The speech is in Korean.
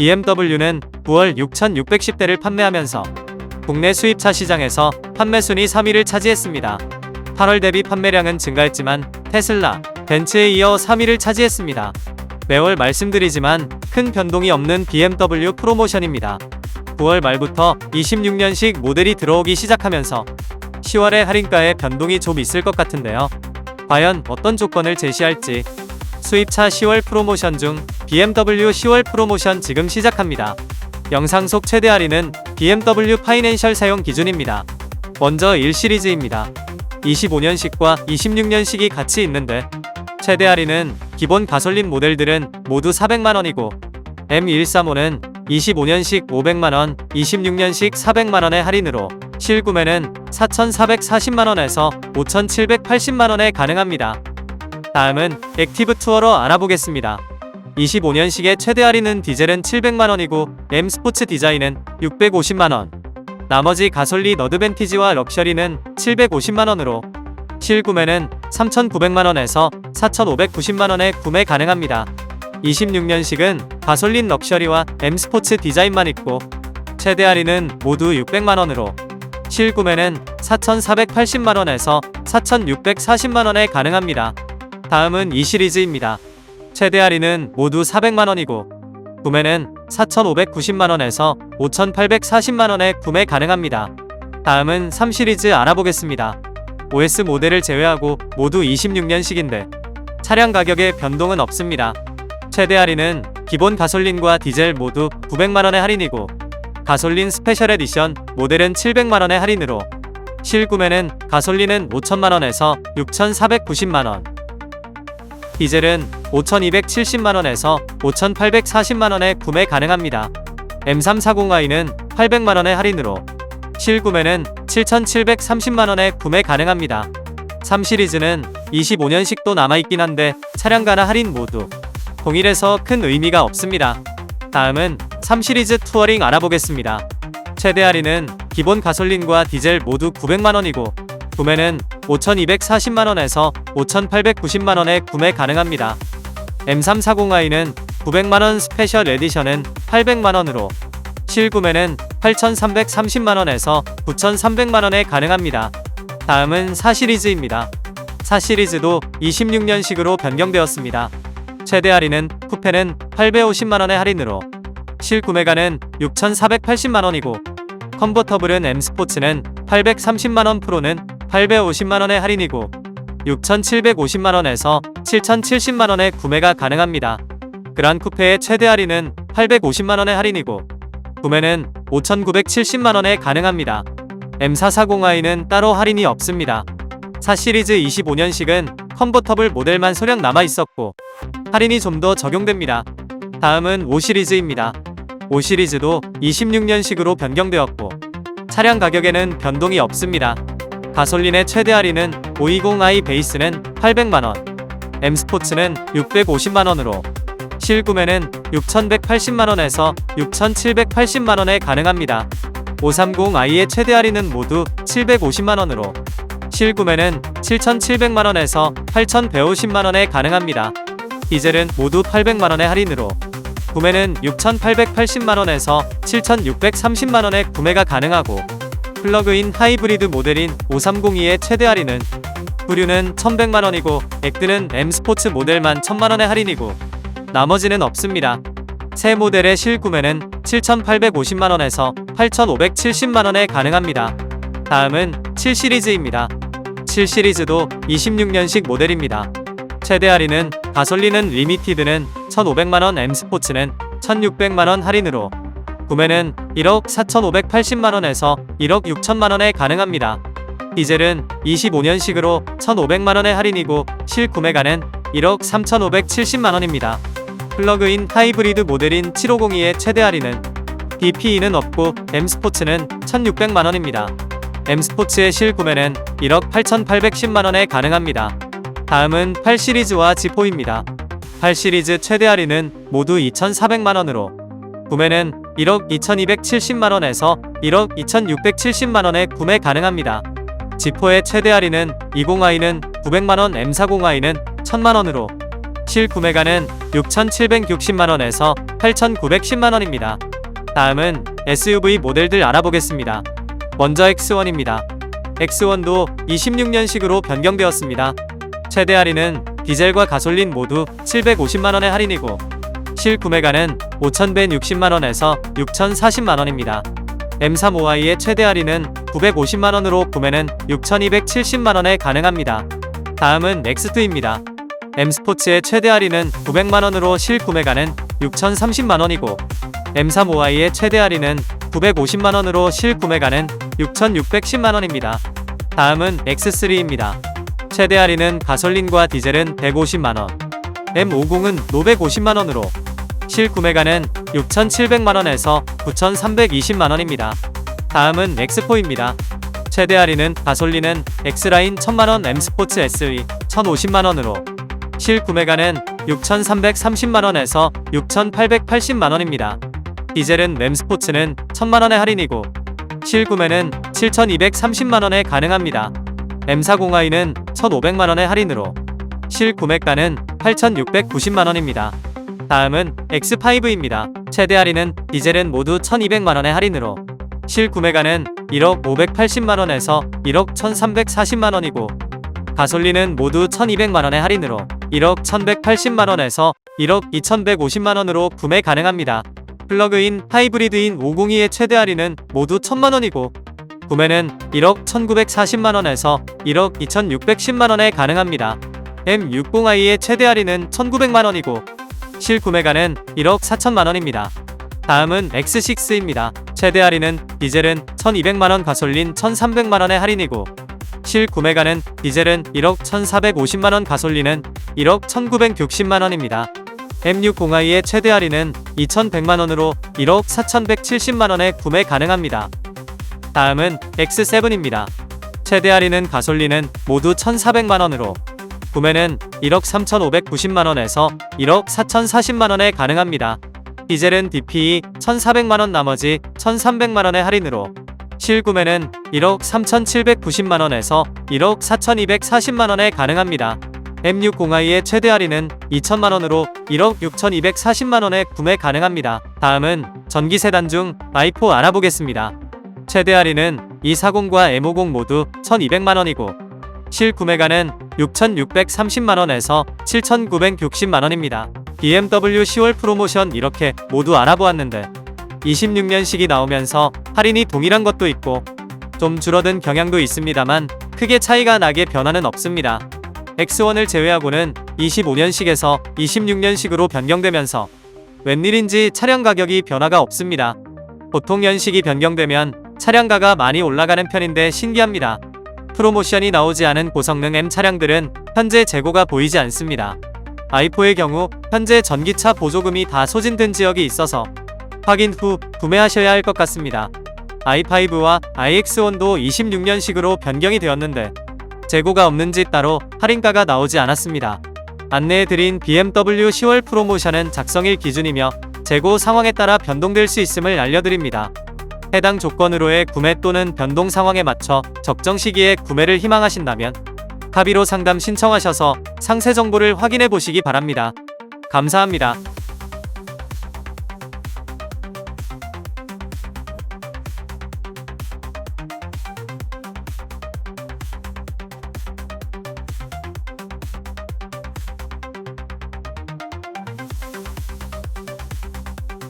BMW는 9월 6,610대를 판매하면서 국내 수입차 시장에서 판매 순위 3위를 차지했습니다. 8월 대비 판매량은 증가했지만 테슬라, 벤츠에 이어 3위를 차지했습니다. 매월 말씀드리지만 큰 변동이 없는 BMW 프로모션입니다. 9월 말부터 26년식 모델이 들어오기 시작하면서 10월에 할인가에 변동이 좀 있을 것 같은데요. 과연 어떤 조건을 제시할지 수입차 10월 프로모션 중 BMW 10월 프로모션 지금 시작합니다. 영상 속 최대 할인은 BMW 파이낸셜 사용 기준입니다. 먼저 1시리즈입니다. 25년식과 26년식이 같이 있는데 최대 할인은 기본 가솔린 모델들은 모두 400만원이고 M135는 25년식 500만원, 26년식 400만원의 할인으로 실구매는 4,440만원에서 5,780만원에 가능합니다. 다음은 액티브 투어로 알아보겠습니다. 25년식의 최대 할인은 디젤은 700만원이고 M 스포츠 디자인은 650만원. 나머지 가솔린 어드밴티지와 럭셔리는 750만원으로 실구매는 3,900만원에서 4,590만원에 구매 가능합니다. 26년식은 가솔린 럭셔리와 M 스포츠 디자인만 있고 최대 할인은 모두 600만원으로 실구매는 4,480만원에서 4,640만원에 가능합니다. 다음은 이 시리즈입니다. 최대 할인은 모두 400만원이고 구매는 4,590만원에서 5,840만원에 구매 가능합니다. 다음은 3 시리즈 알아보겠습니다. OS 모델을 제외하고 모두 26년식인데 차량 가격에 변동은 없습니다. 최대 할인은 기본 가솔린과 디젤 모두 900만원의 할인이고 가솔린 스페셜 에디션 모델은 700만원의 할인으로 실구매는 가솔린은 5천만원에서 6,490만원 디젤은 5,270만원에서 5,840만원에 구매 가능합니다. M340i는 800만원의 할인으로 실구매는 7,730만원에 구매 가능합니다. 3 시리즈는 25년식도 남아있긴 한데 차량가나 할인 모두 동일해서 큰 의미가 없습니다. 다음은 3 시리즈 투어링 알아보겠습니다. 최대 할인은 기본 가솔린과 디젤 모두 900만원이고 구매는 5,240만원에서 5,890만원에 구매 가능합니다. M340i는 900만원 스페셜 에디션은 800만원으로 실구매는 8,330만원에서 9,300만원에 가능합니다. 다음은 4 시리즈입니다. 4 시리즈도 26년식으로 변경되었습니다. 최대 할인은 쿠페는 850만원의 할인으로 실구매가는 6,480만원이고 컨버터블은 M 스포츠는 830만원 프로는 850만원의 할인이고 6,750만원에서 7,070만원에 구매가 가능합니다. 그란 쿠페의 최대 할인은 850만원의 할인이고 구매는 5,970만원에 가능합니다. M440i는 따로 할인이 없습니다. 4 시리즈 25년식은 컨버터블 모델만 소량 남아 있었고 할인이 좀 더 적용됩니다. 다음은 5 시리즈입니다. 5 시리즈도 26년식으로 변경되었고 차량 가격에는 변동이 없습니다. 가솔린의 최대 할인은 520i 베이스는 800만원, M 스포츠는 650만원으로 실구매는 6,180만원에서 6,780만원에 가능합니다. 530i의 최대 할인은 모두 750만원으로 실구매는 7,700만원에서 8,150만원에 가능합니다. 디젤은 모두 800만원의 할인으로 구매는 6,880만원에서 7,630만원에 구매가 가능하고 플러그인 하이브리드 모델인 5302의 최대 할인은 부류는 1,100만원이고 액드는 M 스포츠 모델만 1,000만원의 할인이고 나머지는 없습니다. 새 모델의 실구매는 7,850만원에서 8,570만원에 가능합니다. 다음은 7 시리즈입니다. 7 시리즈도 26년식 모델입니다. 최대 할인은 가솔린은 리미티드는 1,500만원 M 스포츠는 1,600만원 할인으로 구매는 1억 4,580만원에서 1억 6천만원에 가능합니다. 디젤은 25년식으로 1,500만원의 할인이고 실구매가는 1억 3,570만원입니다. 플러그인 하이브리드 모델인 7502의 최대 할인은 DPE는 없고 M 스포츠는 1,600만원입니다. M 스포츠의 실구매는 1억 8,810만원에 가능합니다. 다음은 8 시리즈와 G4입니다. 8 시리즈 최대 할인은 모두 2,400만원으로 구매는 1억 2,270만원에서 1억 2,670만원에 구매 가능합니다. G4의 최대 할인은 20i는 900만원 M40i는 1000만원으로 실구매가는 6,760만원에서 8,910만원입니다. 다음은 SUV 모델들 알아보겠습니다. 먼저 X1입니다. X1도 26년식으로 변경되었습니다. 최대 할인은 디젤과 가솔린 모두 750만원의 할인이고 실 구매가는 5,160만원에서 6,040만원입니다. M35i의 최대 할인은 950만원으로 구매는 6,270만원에 가능합니다. 다음은 X2입니다. M스포츠의 최대 할인은 900만원으로 실 구매가는 6,030만원이고 M35i의 최대 할인은 950만원으로 실 구매가는 6,610만원입니다. 다음은 X3입니다. 최대 할인은 가솔린과 디젤은 150만원, M50은 550만원으로 실 구매가는 6,700만원에서 9,320만원입니다. 다음은 X4입니다. 최대 할인은 가솔린은 X라인 1000만원 M스포츠 SE 1,050만원으로 실 구매가는 6,330만원에서 6,880만원입니다. 디젤은 램스포츠는 1000만원의 할인이고 실구매는 7,230만원에 가능합니다. M40i는 1,500만원의 할인으로 실구매가는 8,690만원입니다. 다음은 X5입니다. 최대 할인은 디젤은 모두 1,200만원의 할인으로 실구매가는 1억 580만원에서 1억 1340만원이고 가솔린은 모두 1200만원의 할인으로 1억 1180만원에서 1억 2150만원으로 구매 가능합니다. 플러그인 하이브리드인 502의 최대 할인은 모두 1000만원이고 구매는 1억 1940만원에서 1억 2610만원에 가능합니다. M60i의 최대 할인은 1900만원이고 실 구매가는 1억 4천만 원입니다. 다음은 X6입니다. 최대 할인은 디젤은 1200만원 가솔린 1300만원의 할인이고 실 구매가는 디젤은 1억 1450만원 가솔린은 1억 1960만원입니다. M60i의 최대 할인은 2100만원으로 1억 4170만원에 구매 가능합니다. 다음은 X7입니다. 최대 할인은 가솔린은 모두 1400만원으로 구매는 1억 3590만원에서 1억 4040만원에 가능합니다. 디젤은 DPE 1400만원 나머지 1300만원의 할인으로 실구매는 1억 3790만원에서 1억 4240만원에 가능합니다. M60i의 최대 할인은 2천만원으로 1억 6240만원에 구매 가능합니다. 다음은 전기 세단 중 i4 알아보겠습니다. 최대 할인은 240과 M50 모두 1200만원이고 실구매가는 6630만원에서 7960만원입니다. BMW 10월 프로모션 이렇게 모두 알아보았는데 26년식이 나오면서 할인이 동일한 것도 있고 좀 줄어든 경향도 있습니다만 크게 차이가 나게 변화는 없습니다. X1을 제외하고는 25년식에서 26년식으로 변경되면서 웬일인지 차량 가격이 변화가 없습니다. 보통 연식이 변경되면 차량가가 많이 올라가는 편인데 신기합니다. 프로모션이 나오지 않은 고성능 M 차량들은 현재 재고가 보이지 않습니다. i4의 경우 현재 전기차 보조금이 다 소진된 지역이 있어서 확인 후 구매하셔야 할 것 같습니다. i5와 iX1도 26년식으로 변경이 되었는데 재고가 없는지 따로 할인가가 나오지 않았습니다. 안내해드린 BMW 10월 프로모션은 작성일 기준이며 재고 상황에 따라 변동될 수 있음을 알려드립니다. 해당 조건으로의 구매 또는 변동 상황에 맞춰 적정 시기에 구매를 희망하신다면 합의로 상담 신청하셔서 상세 정보를 확인해 보시기 바랍니다. 감사합니다.